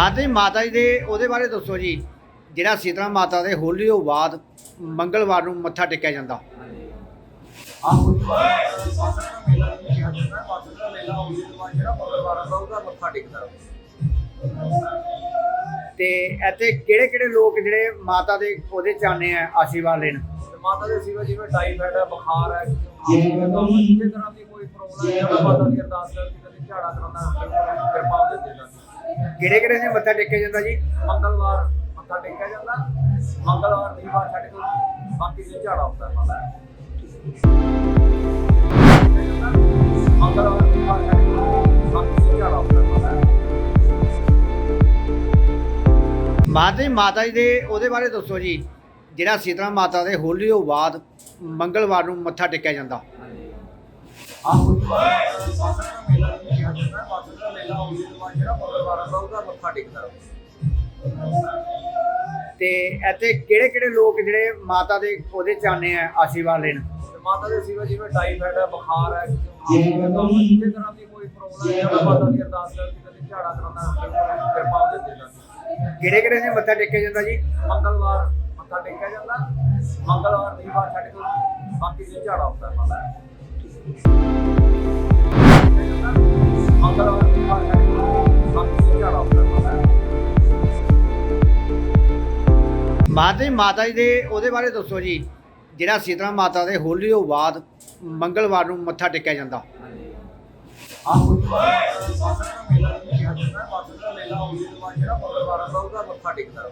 ਮਾਤੇ ਮਾਤਾ ਜੀ ਦੇ ਉਹਦੇ ਬਾਰੇ ਦੱਸੋ ਜੀ। ਜਿਹੜਾ ਸੀਤਲਾ ਮਾਤਾ ਦੇ ਹੋਲੀ ਤੋਂ ਬਾਅਦ ਮੰਗਲਵਾਰ ਨੂੰ ਮੱਥਾ ਟੇਕਿਆ ਜਾਂਦਾ। ਤੇ ਇੱਥੇ ਕਿਹੜੇ ਕਿਹੜੇ ਲੋਕ ਜਿਹੜੇ ਮਾਤਾ ਦੇ ਉਹਦੇ ਚ ਆਉਂਦੇ ਆ ਆਸ਼ੀਰਵਾਦ ਲੈਣ? ਮਾਤਾ ਦੇ ਸਿਵਾ ਜਿਵੇਂ ਟਾਈਫਾਇਡ ਹੈ, ਬੁਖਾਰ ਹੈ, ਕਿਸੇ ਤਰ੍ਹਾਂ ਦੀ ਕੋਈ ਪ੍ਰੋਬਲਮ ਹੈ ਮਾਤਾ ਦੀ ਅਰਦਾਸ ਕਰਕੇ ਝਾੜਾ ਕਰਾਉਂਦਾ, ਕਿਰਪਾ ਦੇ ਦੇਣਾ ਕਿਹੜੇ ਕਿਹੜੇ ਨੇ ਮੱਥਾ ਟੇਕਿਆ ਜਾਂਦਾ ਜੀ? ਮੰਗਲਵਾਰ ਮੱਥਾ ਟੇਕਿਆ ਜਾਂਦਾ। ਮੰਗਲਵਾਰ ਦੀ ਵਾਰ ਛੱਡ ਕੇ ਬਾਕੀ ਦੇ ਝਾੜਾ ਹੁੰਦਾ। ਮੰਗਲਵਾਰ ਦੀ ਵਾਰ ਛੱਡ ਕੇ ਬਾਕੀ ਦੇ ਝਾੜਾ ਹੁੰਦਾ। ਹੈ ਮਾਤਾ ਦਾ। ਮਾਤੇ ਜੀ ਦੇ ਉਹਦੇ ਬਾਰੇ ਦੱਸੋ ਜੀ। ਜਿਹੜਾ ਸੀਤਲਾ ਮਾਤਾ ਦੇ ਹੋਲੀ ਤੋਂ ਬਾਅਦ ਮੰਗਲਵਾਰ ਨੂੰ ਮੱਥਾ ਟੇਕਿਆ ਜਾਂਦਾ। ਆਹ ਕੁਝ ਬਾਸਰ ਦਾ ਮੇਲਾ ਬਾਸਰ ਦਾ ਤੋਂ ਦਾ ਮੱਥਾ ਟੇਕਦਾ ਇੱਥੇ ਕਿਹੜੇ ਕਿਹੜੇ ਲੋਕ ਜਿਹੜੇ ਮਾਤਾ ਦੇ ਉਹਦੇ ਚ ਆਉਂਦੇ ਆ ਆਸ਼ੀਰਵਾਦ ਲੈਣ? ਮਾਤਾ ਦੇ ਸਿਵਾ ਜਿਵੇਂ ਟਾਈਫਾਇਡ ਹੈ ਬੁਖਾਰ ਹੈ ਕਿਸੇ ਤਰ੍ਹਾਂ ਦੀ ਕੋਈ ਪ੍ਰੋਬਲਮ ਹੈ ਮਾਤਾ ਦੀ ਅਰਦਾਸ ਕਰਕੇ ਕਦੇ ਝਾੜਾ ਕਰਾਉਂਦਾ ਕਿਰਪਾ ਦੇ ਦੇਣਾ ਕਿਹੜੇ ਕਿਹੜੇ ਨੇ ਮੱਥਾ ਟੇਕਿਆ ਜਾਂਦਾ ਜੀ? ਮੰਗਲਵਾਰ ਮੱਥਾ ਟੇਕਿਆ ਜਾਂਦਾ ਮੰਗਲਵਾਰ ਦੀ ਵਾਰ ਛੱਡ ਕੇ ਬਾਕੀ ਦੇ ਝਾੜਾ ਹੁੰਦਾ ਹੈ। ਮਾਤਾ ਦਾ। ਮੰਗਲਵਾਰ ਦੀ ਵਾਰ ਮਾਤਾ ਦਾ। ਮਾਤਾ ਜੀ ਦੇ ਉਹਦੇ ਬਾਰੇ ਦੱਸੋ ਜੀ ਜਿਹੜਾ ਸੀਤਲਾ ਮਾਤਾ ਦੇ ਹੋਲੀ ਤੋਂ ਬਾਅਦ ਮੰਗਲਵਾਰ ਨੂੰ ਮੱਥਾ ਟੇਕਿਆ ਜਾਂਦਾ ਆਹ ਕੁਝ ਮੇਲਾ ਵੀ ਕਿਹਾ ਜਾਂਦਾ ਹੈ ਦਾ ਮੇਲਾ ਹੋਲੀ ਤੋਂ ਬਾਅਦ ਜਿਹੜਾ ਮੰਗਲਵਾਰ ਦਾ ਮੱਥਾ ਟੇਕਦਾ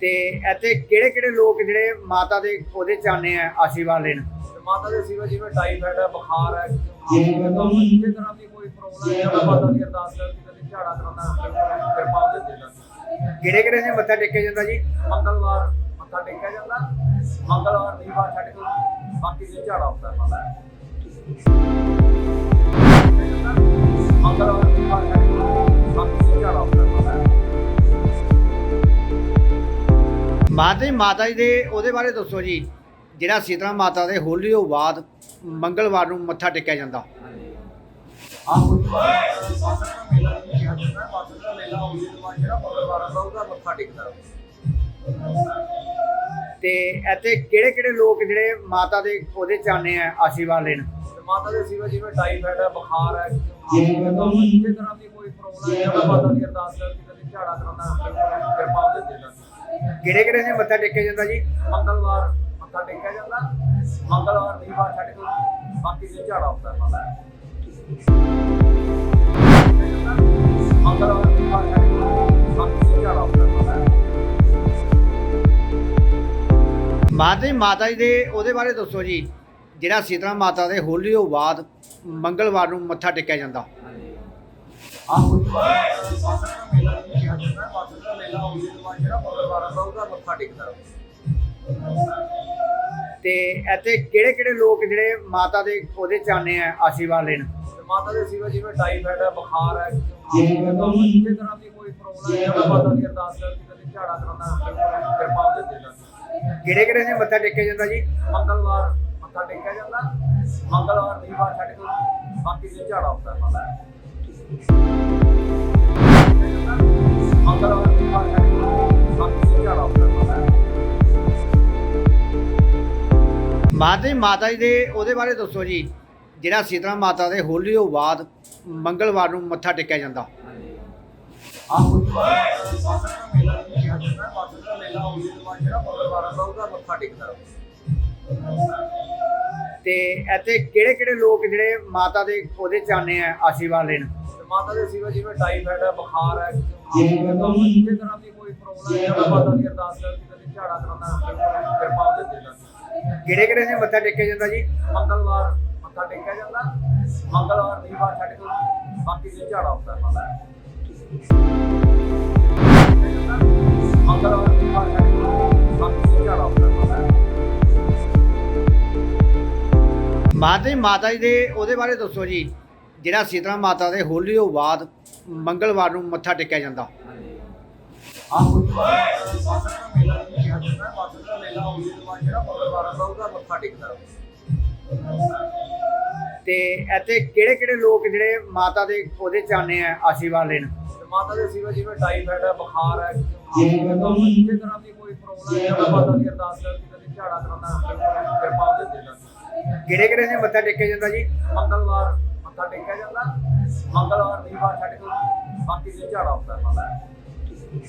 ਤੇ ਇੱਥੇ ਕਿਹੜੇ ਕਿਹੜੇ ਲੋਕ ਜਿਹੜੇ ਮਾਤਾ ਦੇ ਉਹਦੇ ਚ ਆ ਆਸ਼ੀਰਵਾਦ ਲੈਣ ਮਾਤਾ ਦੇ ਸਿਵਾ ਜਿਵੇਂ ਟਾਈਫਾਇਡ ਹੈ ਬੁਖਾਰ ਹੈ ਕਿਸੇ ਤਰ੍ਹਾਂ ਦੀ ਕੋਈ ਪ੍ਰੋਬਲਮ ਹੈ ਤਾਂ ਮਾਤਾ ਦੀ ਅਰਦਾਸ ਕਰਕੇ ਕਦੇ ਝਾੜਾ ਕਰਾਉਂਦਾ ਕਿਰਪਾ ਦੇ ਦੇਣਾ ਕਿਹੜੇ ਕਿਹੜੇ ਨੇ ਮੱਥਾ ਟੇਕਿਆ ਜਾਂਦਾ ਜੀ ਮੰਗਲਵਾਰ ਮੱਥਾ ਟੇਕਿਆ ਜਾਂਦਾ ਮੰਗਲਵਾਰ ਦੀ ਵਾਰ ਛੱਡ ਕੇ ਬਾਕੀ ਦੇ ਝਾੜਾ ਹੁੰਦਾ ਮਾਤਾ। ਮੰਗਲਵਾਰ ਦੀ ਵਾਰ ਛੱਡ ਕੇ ਬਾਕੀ ਦੇ ਝਾੜਾ ਹੁੰਦਾ ਹੈ ਮਾਤਾ। ਮਾਤੇ ਮਾਤਾ ਜੀ ਦੇ ਉਹਦੇ ਬਾਰੇ ਦੱਸੋ ਜੀ ਜਿਹੜਾ ਸੀਤਲਾ ਮਾਤਾ ਦੇ ਹੋਲੀ ਤੋਂ ਬਾਅਦ ਮੰਗਲਵਾਰ ਨੂੰ ਮੱਥਾ ਟੇਕਿਆ ਜਾਂਦਾ। ਤੋਂ ਜਿਹੜਾ ਉਹਦਾ ਇੱਥੇ ਕਿਹੜੇ ਕਿਹੜੇ ਲੋਕ ਜਿਹੜੇ ਮਾਤਾ ਦੇ ਉਹਦੇ ਚ ਆਉਂਦੇ ਆ ਆਸ਼ੀਰਵਾਦ ਲੈਣ? ਮਾਤਾ ਦੇ ਸਿਵਾ ਜਿਵੇਂ ਟਾਈਫਾਇਡ ਹੈ ਬੁਖਾਰ ਹੈ ਕਿਸੇ ਤਰ੍ਹਾਂ ਦੀ ਕੋਈ ਪ੍ਰੋਬਲਮ ਹੈ ਤਾਂ ਮਾਤਾ ਦੀ ਅਰਦਾਸ ਕਰਕੇ ਕਦੇ ਝਾੜਾ ਕਰਾਉਂਦਾ ਕਿਰਪਾ ਦੇ ਦੇਣਾ ਕਿਹੜੇ ਕਿਹੜੇ ਨੇ ਮੱਥਾ ਟੇਕਿਆ ਜਾਂਦਾ ਜੀ? ਮੰਗਲਵਾਰ। ਮੱਥਾ ਟੇਕਿਆ ਜਾਂਦਾ ਮੰਗਲਵਾਰ ਦੀ ਵਾਰ ਛੱਡ ਕੇ ਬਾਕੀ ਦੇ ਝਾੜਾ ਹੁੰਦਾ ਹੈ ਮਾਤਾ। ਮੰਗਲਵਾਰ ਦੀ ਵਾਰ ਛੱਡ ਕੇ ਬਾਕੀ ਦੇ ਝਾੜਾ ਹੁੰਦਾ ਹੈ ਮਾਤਾ। ਮਾਤੇ ਮਾਤਾ ਜੀ ਦੇ ਉਹਦੇ ਬਾਰੇ ਦੱਸੋ ਜੀ ਜਿਹੜਾ ਸੀਤਲਾ ਮਾਤਾ ਦੇ ਹੋਲੀ ਤੋਂ ਬਾਅਦ ਮੰਗਲਵਾਰ ਨੂੰ ਮੱਥਾ ਟੇਕਿਆ ਜਾਂਦਾ ਆਹ ਮੇਲਾ ਜਿਹੜਾ ਮੰਗਲਵਾਰ ਦਾ ਉਹਦਾ ਮੱਥਾ ਟੇਕਦਾ ਤੇ ਇੱਥੇ ਕਿਹੜੇ ਕਿਹੜੇ ਲੋਕ ਜਿਹੜੇ ਮਾਤਾ ਦੇ ਉਹਦੇ ਚ ਆਉਂਦੇ ਆ ਆਸ਼ੀਰਵਾਦ ਲੈਣ? ਮਾਤਾ ਦੇ ਸਿਵਾ ਜਿਵੇਂ ਟਾਈਫਾਇਡ ਹੈ ਬੁਖਾਰ ਹੈ ਕਿਸੇ ਤਰ੍ਹਾਂ ਦੀ ਕੋਈ ਪ੍ਰੋਬਲਮ ਹੈ ਮਾਤਾ ਦੀ ਅਰਦਾਸ ਕਰਕੇ ਕਦੇ ਝਾੜਾ ਕਰਾਉਂਦਾ ਕਿਰਪਾ ਦੇ ਦੇਣਾ ਕਿਹੜੇ ਕਿਹੜੇ ਨੇ ਮੱਥਾ ਟੇਕਿਆ ਜਾਂਦਾ ਜੀ? ਮੰਗਲਵਾਰ ਮੱਥਾ ਟੇਕਿਆ ਜਾਂਦਾ। ਮੰਗਲਵਾਰ ਦੀ ਵਾਰ ਛੱਡ ਕੇ ਬਾਕੀ ਦੇ ਝਾੜਾ ਹੁੰਦਾ ਹੈ ਮਾਤੇ ਮਾਤਾ ਜੀ ਦੇ ਉਹਦੇ ਬਾਰੇ ਦੱਸੋ ਜੀ। ਜਿਹੜਾ ਸੀਤਲਾ ਮਾਤਾ ਦੇ ਹੋਲੀ ਤੋਂ ਬਾਅਦ ਮੰਗਲਵਾਰ ਨੂੰ ਮੱਥਾ ਟੇਕਿਆ ਜਾਂਦਾ। ਤੇ ਇੱਥੇ ਕਿਹੜੇ ਕਿਹੜੇ ਲੋਕ ਜਿਹੜੇ ਮਾਤਾ ਦੇ ਉਹਦੇ ਚ ਆਉਂਦੇ ਆ ਆਸ਼ੀਰਵਾਦ ਲੈਣ? ਮਾਤਾ ਦੇ ਸਿਵਾ ਜਿਵੇਂ ਟਾਈਫਾਇਡ ਹੈ ਬੁਖਾਰ ਹੈ, ਕਿਸੇ ਤਰ੍ਹਾਂ ਦੀ ਕੋਈ ਪ੍ਰੋਬਲਮ ਹੈ। ਮਾਤਾ ਦੀ ਅਰਦਾਸ ਕਰਕੇ ਝਾੜਾ ਕਰਾਉਂਦਾ ਕਿਰਪਾ ਦੇ ਦੇਣਾ ਕਿਹੜੇ ਕਿਹੜੇ ਨੇ ਮੱਥਾ ਟੇਕਿਆ ਜਾਂਦਾ ਜੀ ਮੰਗਲਵਾਰ ਮੱਥਾ ਟੇਕਿਆ ਜਾਂਦਾ ਮੰਗਲਵਾਰ ਦੀ ਵਾਰ ਛੱਡ ਕੇ ਬਾਕੀ ਦੇ ਝਾੜਾ ਹੁੰਦਾ। ਮੰਗਲਵਾਰ ਦੀ ਵਾਰ ਛੱਡ ਕੇ ਬਾਕੀ ਦੇ ਝਾੜਾ ਹੁੰਦਾ ਹੈ ਮਾਤਾ ਦਾ। ਮਾਤੇ ਮਾਤਾ ਜੀ ਦੇ ਉਹਦੇ ਬਾਰੇ ਦੱਸੋ ਜੀ ਜਿਹੜਾ ਸੀਤਲਾ ਮਾਤਾ ਦੇ ਹੋਲੀ ਤੋਂ ਬਾਅਦ ਮੰਗਲਵਾਰ ਨੂੰ ਮੱਥਾ ਟੇਕਿਆ ਜਾਂਦਾ ਤੋਂ ਇੱਥੇ ਕਿਹੜੇ ਕਿਹੜੇ ਲੋਕ ਜਿਹੜੇ ਮਾਤਾ ਦੇ ਉਹਦੇ ਚ ਆ ਆਸ਼ੀਰਵਾਦ ਲੈਣ? ਮਾਤਾ ਦੇ ਸਿਵਾ ਜਿਵੇਂ ਟਾਈਫਾਇਡ ਹੈ ਬੁਖਾਰ ਹੈ ਕਿਸੇ ਤਰ੍ਹਾਂ ਦੀ ਕੋਈ ਪ੍ਰੋਬਲਮ ਹੈ ਜਿਹੜਾ ਮਾਤਾ ਦੀ ਅਰਦਾਸ ਕਰਕੇ ਕਦੇ ਝਾੜਾ ਕਰਾਉਂਦਾ ਕਿਰਪਾ ਉਹਦੇ ਦੇ ਦਾਂ ਕਿਹੜੇ ਕਿਹੜੇ ਨੇ ਮੱਥਾ ਟੇਕਿਆ ਜਾਂਦਾ ਜੀ? ਮੰਗਲਵਾਰ ਮੱਥਾ ਟੇਕਿਆ ਜਾਂਦਾ ਮੰਗਲਵਾਰ ਵੀਰਵਾਰ ਸਾਡੇ ਕੋਲ ਬਾਕੀ ਦੇ ਝਾੜਾ ਹੁੰਦਾ ਹੈ ਮਾਤਾ।